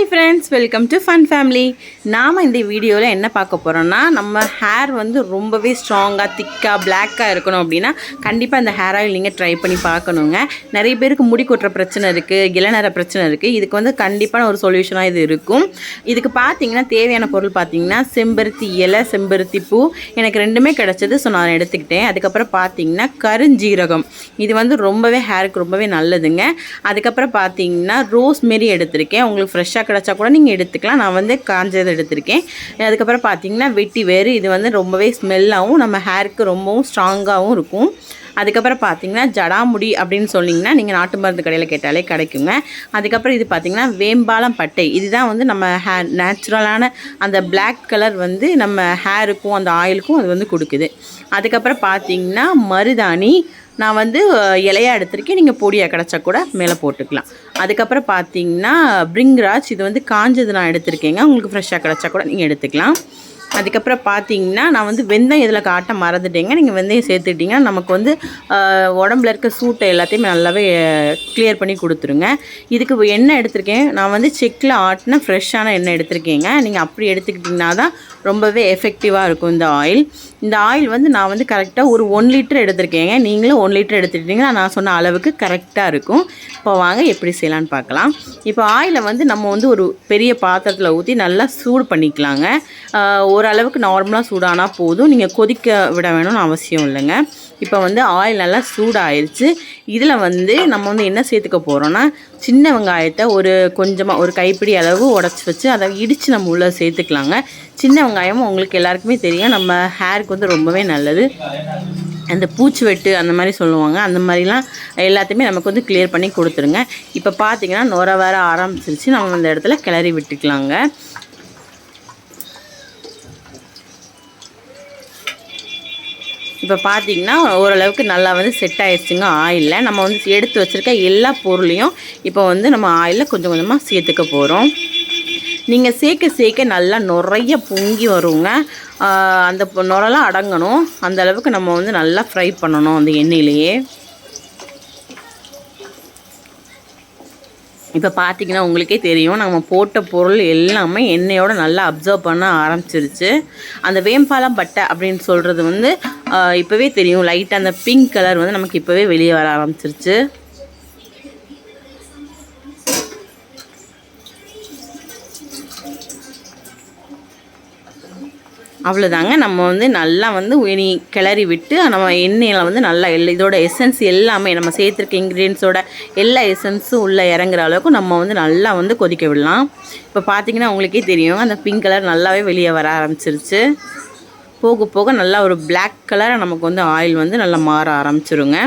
Hi friends welcome to fun family நாம் இந்த வீடியோவில் என்ன பார்க்க போகிறோன்னா நம்ம ஹேர் வந்து ரொம்பவே ஸ்ட்ராங்காக திக்காக பிளாக்காக இருக்கணும் அப்படின்னா கண்டிப்பாக அந்த ஹேர் ஆயில் நீங்கள் ட்ரை பண்ணி பார்க்கணுங்க. நிறைய பேருக்கு முடி கொட்டுற பிரச்சனை இருக்குது இளநர பிரச்சனை இருக்குது இதுக்கு வந்து கண்டிப்பான ஒரு சொல்யூஷனாக இது இருக்கும். இதுக்கு பார்த்தீங்கன்னா தேவையான பொருள் பார்த்தீங்கன்னா செம்பருத்தி இலை செம்பருத்தி பூ எனக்கு ரெண்டுமே கிடச்சது ஸோ நான் எடுத்துக்கிட்டேன். அதுக்கப்புறம் பார்த்தீங்கன்னா கருஞ்சீரகம். இது வந்து ரொம்பவே ஹேருக்கு ரொம்பவே நல்லதுங்க. அதுக்கப்புறம் பார்த்தீங்கன்னா ரோஸ் மாரி எடுத்திருக்கேன். உங்களுக்கு ஃப்ரெஷ்ஷாக கிடச்சா கூட நீங்கள் எடுத்துக்கலாம். நான் வந்து காஞ்சதை எடுத்திருக்கேன். அதுக்கப்புறம் பார்த்தீங்கன்னா வெட்டி வேறு. இது வந்து ரொம்பவே ஸ்மெல்லாகவும் நம்ம ஹேருக்கு ரொம்பவும் ஸ்ட்ராங்காகவும் இருக்கும். அதுக்கப்புறம் பார்த்தீங்கன்னா ஜடாமுடி அப்படின்னு சொன்னீங்கன்னா நீங்கள் நாட்டு மருந்து கடையில் கேட்டாலே கிடைக்குங்க. அதுக்கப்புறம் இது பார்த்தீங்கன்னா வேம்பாலம் பட்டை. இதுதான் வந்து நம்ம ஹேர் நேச்சுரலான அந்த பிளாக் கலர் வந்து நம்ம ஹேருக்கும் அந்த ஆயிலுக்கும் அது வந்து கொடுக்குது. அதுக்கப்புறம் பார்த்தீங்கன்னா மருதாணி. நான் வந்து இலையாக எடுத்திருக்கேன். நீங்கள் பொடியாக கிடச்சா கூட மேலே போட்டுக்கலாம். அதுக்கப்புறம் பார்த்தீங்கன்னா பிரிங்ராஜ் இது வந்து காஞ்சது நான் எடுத்திருக்கேங்க. உங்களுக்கு ஃப்ரெஷ்ஷாக கிடச்சா கூட நீங்கள் எடுத்துக்கலாம். அதுக்கப்புறம் பார்த்தீங்கன்னா நான் வந்து வெந்தயம் இதில் காட்ட மறந்துட்டேங்க. நீங்கள் வெந்தயம் சேர்த்துக்கிட்டிங்கன்னா நமக்கு வந்து உடம்புல இருக்க சூட்டை எல்லாத்தையுமே நல்லாவே கிளியர் பண்ணி கொடுத்துருங்க. இதுக்கு எண்ணெய் எடுத்திருக்கேன். நான் வந்து செக்கில் ஆட்டின ஃப்ரெஷ்ஷான எண்ணெய் எடுத்திருக்கேங்க. நீங்கள் அப்படி எடுத்துக்கிட்டிங்கன்னா தான் ரொம்பவே எஃபெக்டிவாக இருக்கும் இந்த ஆயில் இந்த ஆயில் வந்து நான் வந்து கரெக்டாக ஒரு ஒன் லிட்டர் எடுத்திருக்கேங்க நீங்களும் ஒன் லிட்டர் எடுத்துக்கிட்டிங்கன்னா நான் சொன்ன அளவுக்கு கரெக்டாக இருக்கும். இப்போ வாங்க எப்படி செய்யலான்னு பார்க்கலாம். இப்போ ஆயிலை வந்து நம்ம வந்து ஒரு பெரிய பாத்திரத்தில் ஊற்றி நல்லா சூடு பண்ணிக்கலாங்க. ஓரளவுக்கு நார்மலாக சூடானா போதும். நீங்கள் கொதிக்க விட வேணும்னு அவசியம் இல்லைங்க. இப்போ வந்து ஆயில் நல்லா சூடாயிருச்சு. இதில் வந்து நம்ம வந்து என்ன சேர்த்துக்க போகிறோன்னா சின்ன வெங்காயத்தை ஒரு கொஞ்சமாக ஒரு கைப்பிடி அளவு உடச்சி வச்சு அதை இடித்து நம்ம உள்ளே சேர்த்துக்கலாங்க. சின்ன வெங்காயமும் உங்களுக்கு எல்லாருக்குமே தெரியும். நம்ம ஹேருக்கு வந்து ரொம்பவே நல்லது. அந்த பூச்சி வெட்டு அந்த மாதிரி சொல்லுவாங்க. அந்த மாதிரிலாம் எல்லாத்தையுமே நமக்கு வந்து கிளியர் பண்ணி கொடுத்துருங்க. இப்போ பார்த்தீங்கன்னா நுர வர ஆரம்பிச்சிருச்சு. நம்ம அந்த இடத்துல கிளறி விட்டுக்கலாங்க. இப்போ பார்த்தீங்கன்னா ஓரளவுக்கு நல்லா வந்து செட் ஆயிடுச்சுங்க ஆயிலில் நம்ம வந்து எடுத்து வச்சுருக்க எல்லா பொருளையும் இப்போ வந்து நம்ம ஆயிலில் கொஞ்சம் கொஞ்சமாக சேர்த்துக்க போகிறோம் நீங்கள் சேர்க்க சேர்க்க நல்லா நிறைய பொங்கி வருங்க. அந்த நுரெல்லாம் அடங்கணும். அந்த அளவுக்கு நம்ம வந்து நல்லா ஃப்ரை பண்ணணும் அந்த எண்ணெயிலேயே. இப்போ பார்த்தீங்கன்னா உங்களுக்கே தெரியும் நம்ம போட்ட பொருள் எல்லாமே எண்ணெயோட நல்லா அப்சர்வ் பண்ண ஆரம்பிச்சிருச்சு. அந்த வேம்பாலம் பட்டை அப்படின்னு சொல்கிறது வந்து இப்போவே தெரியும். லைட்டாக அந்த பிங்க் கலர் வந்து நமக்கு இப்போவே வெளியே வர ஆரம்பிச்சிருச்சு. அவ்வளோதாங்க நம்ம வந்து நல்லா வந்து இனி கிளறி விட்டு நம்ம எண்ணெயில் வந்து நல்லா எல் இதோட எசன்ஸ் எல்லாமே நம்ம சேர்த்துருக்க இன்க்ரீடியன்ஸோட எல்லா எசன்ஸும் உள்ளே இறங்குற அளவுக்கு நம்ம வந்து நல்லா வந்து கொதிக்க விடலாம். இப்போ பார்த்தீங்கன்னா உங்களுக்கே தெரியும் அந்த பிங்க் கலர் நல்லாவே வெளியே வர ஆரம்பிச்சிருச்சு. போக போக நல்லா ஒரு பிளாக் கலராக நமக்கு வந்து ஆயில் வந்து நல்லா மாற ஆரம்பிச்சிருங்க.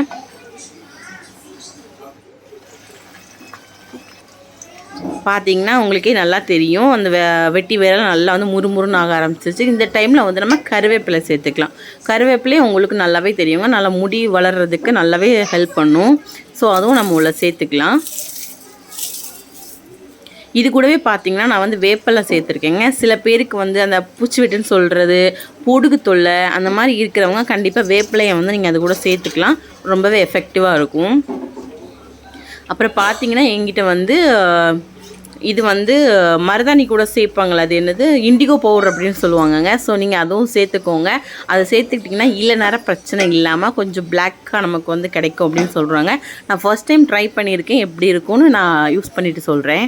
பார்த்தீங்கன்னா உங்களுக்கே நல்லா தெரியும். அந்த வெட்டி வேரெல்லாம் நல்லா வந்து முறுமுறுன்னு ஆக ஆரம்பிச்சிருச்சு. இந்த டைமில் வந்து நம்ம கருவேப்பிலை சேர்த்துக்கலாம். கருவேப்பிலையும் உங்களுக்கு நல்லாவே தெரியுங்க. நல்லா முடி வளர்கிறதுக்கு நல்லாவே ஹெல்ப் பண்ணும். ஸோ அதுவும் நம்ம உள்ள சேர்த்துக்கலாம். இது கூடவே பார்த்தீங்கன்னா நான் வந்து வேப்பலை சேர்த்துருக்கேங்க. சில பேருக்கு வந்து அந்த பூச்சி வெட்டுன்னு சொல்கிறது பொடுகு தொல்லை அந்த மாதிரி இருக்கிறவங்க கண்டிப்பாக வேப்பிலையை வந்து நீங்கள் அது கூட சேர்த்துக்கலாம். ரொம்பவே எஃபெக்டிவாக இருக்கும். அப்புறம் பார்த்தீங்கன்னா எங்கிட்ட வந்து இது வந்து மருதாணி கூட சேர்ப்பாங்களா அது என்னது? இண்டிகோ பவுடர் அப்படின்னு சொல்லுவாங்கங்க. ஸோ நீங்கள் அதுவும் சேர்த்துக்கோங்க. அதை சேர்த்துக்கிட்டிங்கன்னா இல்லை நேரம் பிரச்சனை இல்லாமல் கொஞ்சம் பிளாக்காக நமக்கு வந்து கிடைக்கும் அப்படின்னு சொல்கிறாங்க நான் ஃபர்ஸ்ட் டைம் ட்ரை பண்ணியிருக்கேன். எப்படி இருக்கும்னு நான் யூஸ் பண்ணிவிட்டு சொல்கிறேன்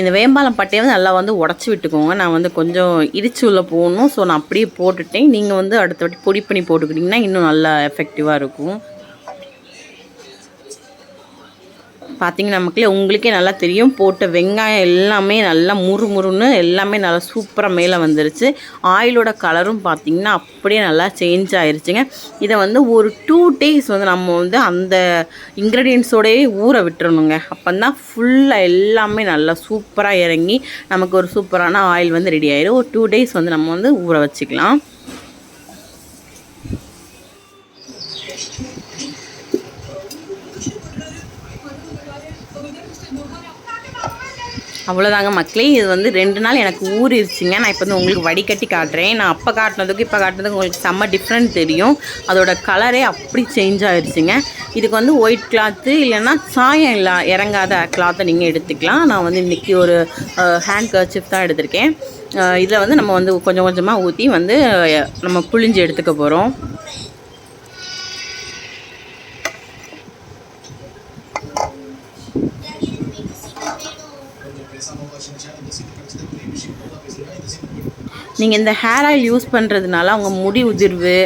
இந்த வேம்பாலம் பட்டையை வந்து நல்லா வந்து உடச்சி விட்டுக்கோங்க. நான் வந்து கொஞ்சம் இடிச்சு உள்ள போகணும் ஸோ நான் அப்படியே போட்டுட்டேன். நீங்கள் வந்து அடுத்த வாட்டி பொடி பண்ணி போட்டுக்கிட்டிங்கன்னா இன்னும் நல்லா எஃபெக்டிவாக இருக்கும். பார்த்தீங்கன்னா நமக்குள்ளே உங்களுக்கே நல்லா தெரியும். போட்ட வெங்காயம் எல்லாமே நல்லா முறுமுறுன்னு எல்லாமே நல்லா சூப்பராக மேலே வந்துருச்சு. ஆயிலோட கலரும் பார்த்தீங்கன்னா அப்படியே நல்லா சேஞ்ச் ஆயிருச்சுங்க. இதை வந்து ஒரு டூ டேஸ் வந்து நம்ம வந்து அந்த இன்க்ரீடியன்ஸோடையே ஊற விட்டுறணுங்க. அப்போ தான் ஃபுல்லாக எல்லாமே நல்லா சூப்பராக இறங்கி நமக்கு ஒரு சூப்பரான ஆயில் வந்து ரெடி ஆயிடும் ஒரு டூ டேஸ் வந்து நம்ம வந்து ஊற வச்சுக்கலாம். அவ்வளோதாங்க மக்களே. இது வந்து ரெண்டு நாள் எனக்கு ஊறிடுச்சுங்க. நான் இப்போ வந்து உங்களுக்கு வடிகட்டி காட்டுறேன். நான் அப்போ காட்டினதுக்கு இப்போ காட்டினதுக்கு உங்களுக்கு செம்ம டிஃப்ரெண்ட் தெரியும். அதோட கலரே அப்படி சேஞ்ச் ஆயிடுச்சுங்க. இதுக்கு வந்து ஒயிட் கிளாத்து இல்லைன்னா சாயம் இல்லை இறங்காத கிளாத்தை நீங்கள் எடுத்துக்கலாம். நான் வந்து இன்றைக்கி ஒரு ஹேண்ட் கர்ச்சிப் தான் எடுத்திருக்கேன். இதில் வந்து நம்ம வந்து கொஞ்சம் கொஞ்சமாக ஊற்றி வந்து நம்ம புழிஞ்சு எடுத்துக்க போகிறோம் நீங்கள் இந்த ஹேர் ஆயில் யூஸ் பண்ணுறதுனால அவங்க முடி உதிர்வு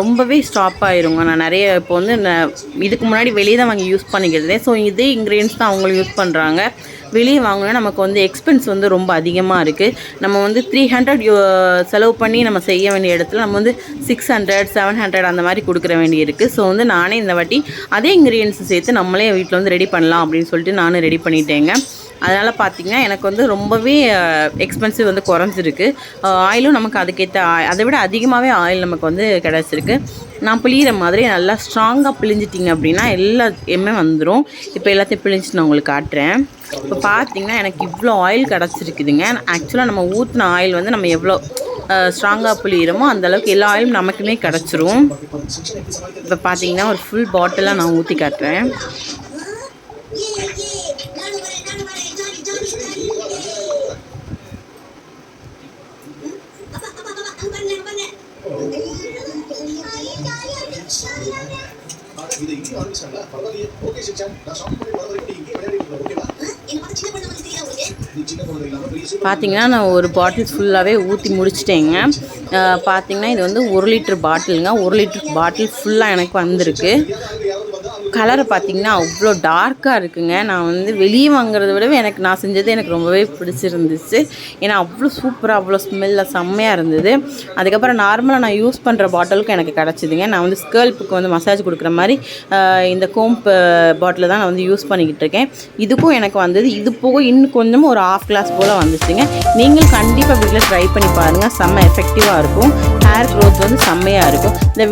ரொம்பவே ஸ்டாப் ஆயிருங்க. நான் நிறைய இப்போ வந்து இதுக்கு முன்னாடி வெளியே தான் வாங்கி யூஸ் பண்ணிக்கிறதே ஸோ இதே இன்க்ரீடியன்ஸ் தான் அவங்களும் யூஸ் பண்ணுறாங்க வெளியே வாங்கினா நமக்கு வந்து எக்ஸ்பென்ஸ் வந்து ரொம்ப அதிகமாக இருக்குது நம்ம வந்து த்ரீ ஹண்ட்ரட் செலவு பண்ணி நம்ம செய்ய வேண்டிய இடத்துல நம்ம வந்து சிக்ஸ் ஹண்ட்ரட் செவன் ஹண்ட்ரட் அந்த மாதிரி கொடுக்குற வேண்டி இருக்குது ஸோ வந்து நானே இந்த வாட்டி அதே இன்க்ரீடியன்ஸ் சேர்த்து நம்மளே வீட்டில் வந்து ரெடி பண்ணலாம் அப்படின்னு சொல்லிட்டு நானும் ரெடி பண்ணிட்டேங்க. அதனால் பார்த்தீங்கன்னா எனக்கு வந்து ரொம்பவே எக்ஸ்பென்சிவ் வந்து குறைஞ்சிருக்கு. ஆயிலும் நமக்கு அதுக்கேற்ற அதை விட அதிகமாகவே ஆயில் நமக்கு வந்து கிடச்சிருக்கு. நான் பிழியிற மாதிரி நல்லா ஸ்ட்ராங்காக பிழிஞ்சிட்டிங்க அப்படின்னா எல்லாத்தையுமே வந்துடும் இப்போ எல்லாத்தையும் பிழிஞ்சிட்டு நான் உங்களுக்கு காட்டுறேன். இப்போ பார்த்தீங்கன்னா எனக்கு இவ்வளோ ஆயில் கிடச்சிருக்குதுங்க. ஆக்சுவலாக நம்ம ஊற்றின ஆயில் வந்து நம்ம எவ்வளோ ஸ்ட்ராங்காக புளியிறோமோ அந்தளவுக்கு எல்லா ஆயிலும் நமக்குமே கிடச்சிரும். இப்போ பார்த்தீங்கன்னா ஒரு ஃபுல் பாட்டிலாக நான் ஊற்றி காட்டுறேன். பார்த்தீங்கன்னா நான் ஒரு பாட்டில் ஃபுல்லாகவே ஊற்றி முடிச்சிட்டேங்க. அஹ் பார்த்தீங்கன்னா இது வந்து ஒரு லிட்டர் பாட்டிலுங்க ஒரு லிட்டர் பாட்டில் ஃபுல்லாக எனக்கு வந்திருக்கு. கலரை பார்த்தீங்கன்னா அவ்வளோ டார்க்காக இருக்குங்க. நான் வந்து வெளியே வாங்குறத விடவே எனக்கு நான் செஞ்சது எனக்கு ரொம்பவே பிடிச்சிருந்துச்சு. ஏன்னா அவ்வளோ சூப்பராக அவ்வளோ ஸ்மெல்லில் செம்மையாக இருந்தது. அதுக்கப்புறம் நார்மலாக நான் யூஸ் பண்ணுற பாட்டிலுக்கும் எனக்கு கிடச்சிதுங்க. நான் வந்து ஸ்கேல்ப்புக்கு வந்து மசாஜ் கொடுக்குற மாதிரி இந்த கோம்பு பாட்டில் தான் நான் வந்து யூஸ் பண்ணிக்கிட்டு இருக்கேன். இதுக்கும் எனக்கு வந்தது. இது போக இன்னும் கொஞ்சமும் ஒரு ஆஃப் கிளாஸ் போல் வந்துச்சுங்க. நீங்கள் கண்டிப்பாக வீட்டில் ட்ரை பண்ணி பாருங்கள் செம்ம எஃபெக்டிவாக இருக்கும். ஹேர் க்ரோத் வந்து செம்மையாக இருக்கும். இந்த